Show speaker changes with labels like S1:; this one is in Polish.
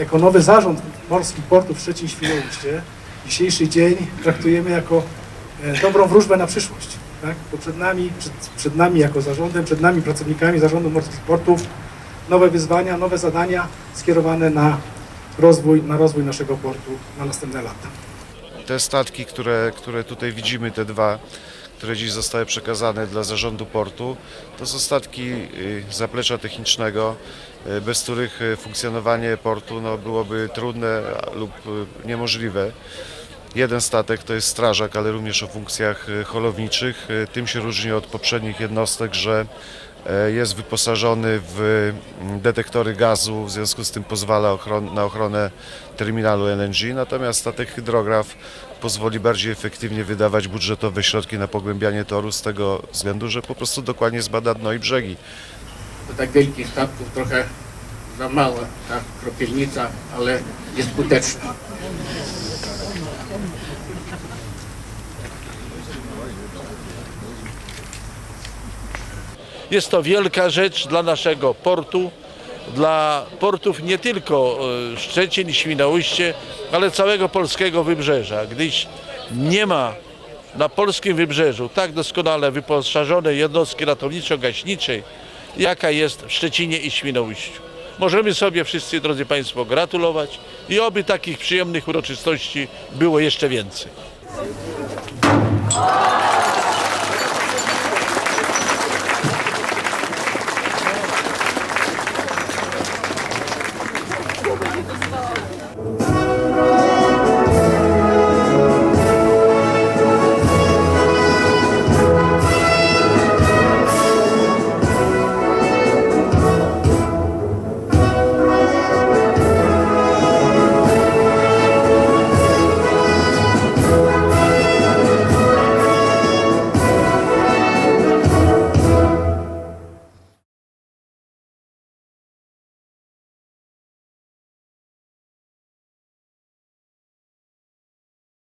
S1: jako nowy zarząd Morskich Portów Szczecin Świnoujście dzisiejszy dzień traktujemy jako e, dobrą wróżbę na przyszłość. Tak? Bo przed nami, przed, przed nami jako zarządem, przed nami pracownikami Zarządu Morskich Portów nowe wyzwania, nowe zadania skierowane na rozwój, na rozwój naszego portu na następne lata.
S2: Te statki, które, które tutaj widzimy, te dwa, które dziś zostały przekazane dla zarządu portu, to są statki y, zaplecza technicznego, y, bez których y, funkcjonowanie portu no, byłoby trudne lub niemożliwe. Jeden statek to jest strażak, ale również o funkcjach y, holowniczych. Y, Tym się różni od poprzednich jednostek, że e, jest wyposażony w detektory gazu, w związku z tym pozwala ochron- na ochronę terminalu LNG, natomiast statek hydrograf pozwoli bardziej efektywnie wydawać budżetowe środki na pogłębianie toru z tego względu, że po prostu dokładnie zbada dno i brzegi.
S3: To tak wielkich statków trochę za mało, ta kropielnica, ale jest.
S4: Jest to wielka rzecz dla naszego portu, dla portów nie tylko e, Szczecin i Świnoujście, ale całego polskiego wybrzeża, gdyż nie ma na polskim wybrzeżu tak doskonale wyposażonej jednostki ratowniczo-gaśniczej, jaka jest w Szczecinie i Świnoujściu. Możemy sobie wszyscy, drodzy Państwo, gratulować i oby takich przyjemnych uroczystości było jeszcze więcej. 있어.